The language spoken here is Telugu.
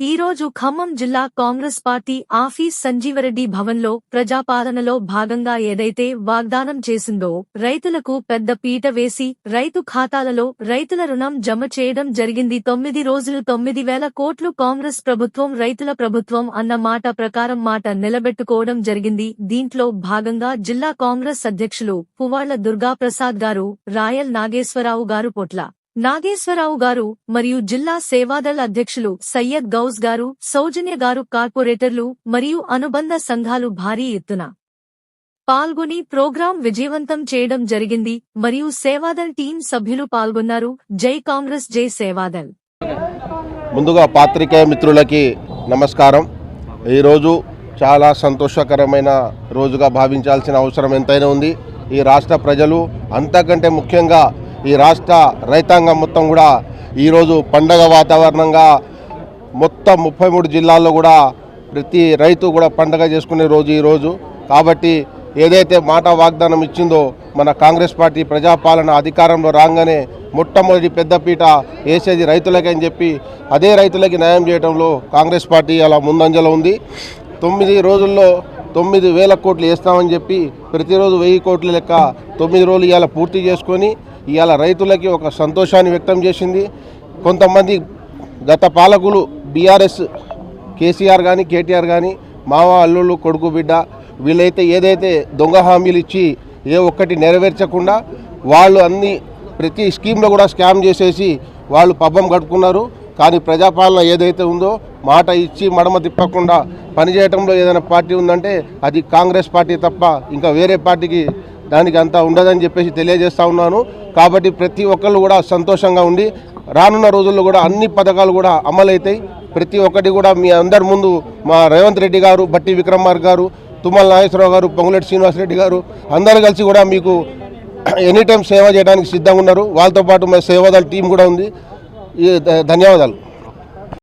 ఈ రోజు ఖమ్మం జిల్లా కాంగ్రెస్ పార్టీ ఆఫీస్ సంజీవరెడ్డి భవన్లో ప్రజాపాలనలో భాగంగా ఏదైతే వాగ్దానం చేసిందో రైతులకు పెద్ద పీట వేసి రైతు ఖాతాలలో రైతుల రుణం జమ చేయడం జరిగింది. తొమ్మిది రోజులు తొమ్మిది వేల కోట్లు కాంగ్రెస్ ప్రభుత్వం రైతుల ప్రభుత్వం అన్న మాట ప్రకారం మాట నిలబెట్టుకోవడం జరిగింది. దీంట్లో భాగంగా జిల్లా కాంగ్రెస్ అధ్యక్షులు పువ్వాళ్ళ దుర్గాప్రసాద్ గారు రాయల్ నాగేశ్వరరావు గారు పొట్ల నాగేశ్వరరావు గారు మరియు జిల్లా సేవాదళ అధ్యక్షులు సయ్యద్ గౌస్ గారు సౌజన్య గారు కార్పొరేటర్లు మరియు అనుబంధ సంఘాలు భారీ ఎత్తున పాల్గొని ప్రోగ్రాం విజయవంతం చేయడం జరిగింది మరియు సేవాదళ్ టీం సభ్యులు పాల్గొన్నారు. జై కాంగ్రెస్ జై సేవాదళ్. ముందుగా పాత్రికేయ మిత్రులకి నమస్కారం. ఈరోజు చాలా సంతోషకరమైన రోజుగా భావించాల్సిన అవసరం ఎంతైనా ఉంది. ఈ రాష్ట్ర ప్రజలు అంతకంటే ముఖ్యంగా ఈ రాష్ట్ర రైతాంగం మొత్తం కూడా ఈరోజు పండగ వాతావరణంగా మొత్తం ముప్పై మూడు జిల్లాల్లో కూడా ప్రతి రైతు కూడా పండగ చేసుకునే రోజు ఈరోజు కాబట్టి ఏదైతే మాట వాగ్దానం ఇచ్చిందో మన కాంగ్రెస్ పార్టీ ప్రజాపాలన అధికారంలో రాగానే మొట్టమొదటి పెద్దపీట వేసేది రైతులకే అని చెప్పి అదే రైతులకి న్యాయం చేయడంలో కాంగ్రెస్ పార్టీ అలా ముందంజలో ఉంది. తొమ్మిది రోజుల్లో తొమ్మిది వేల కోట్లు వేస్తామని చెప్పి ప్రతిరోజు వెయ్యి కోట్ల లెక్క తొమ్మిది రోజులు ఇవాళ పూర్తి చేసుకొని ఇవాళ రైతులకి ఒక సంతోషాన్ని వ్యక్తం చేసింది. కొంతమంది గత పాలకులు బీఆర్ఎస్ కేసీఆర్ కానీ కేటీఆర్ కానీ మావ అల్లుళ్ళు కొడుకు బిడ్డ వీళ్ళైతే ఏదైతే దొంగ హామీలు ఇచ్చి ఏ ఒక్కటి నెరవేర్చకుండా వాళ్ళు అన్ని ప్రతి స్కీమ్లో కూడా స్కామ్ చేసేసి వాళ్ళు పబ్బం గడుపుకున్నారు. కానీ ప్రజాపాలన ఏదైతే ఉందో మాట ఇచ్చి మడమ తిప్పకుండా పనిచేయటంలో ఏదైనా పార్టీ ఉందంటే అది కాంగ్రెస్ పార్టీ తప్ప ఇంకా వేరే పార్టీకి దానికి అంతా ఉండదని చెప్పేసి తెలియజేస్తా ఉన్నాను. కాబట్టి ప్రతి ఒక్కళ్ళు కూడా సంతోషంగా ఉండి రానున్న రోజుల్లో కూడా అన్ని పథకాలు కూడా అమలవుతాయి ప్రతి ఒక్కటి కూడా మీ అందరి ముందు మా రేవంత్ రెడ్డి గారు బట్టి విక్రమార్ గారు తుమ్మల నాగేశ్వరరావు గారు పొంగులెట్టి శ్రీనివాసరెడ్డి గారు అందరూ కలిసి కూడా మీకు ఎనీ టైం సేవ చేయడానికి సిద్ధంగా ఉన్నారు. వాళ్ళతో పాటు మా సేవాదాల టీం కూడా ఉంది. ఈ ధ- ధన్యవాదాలు.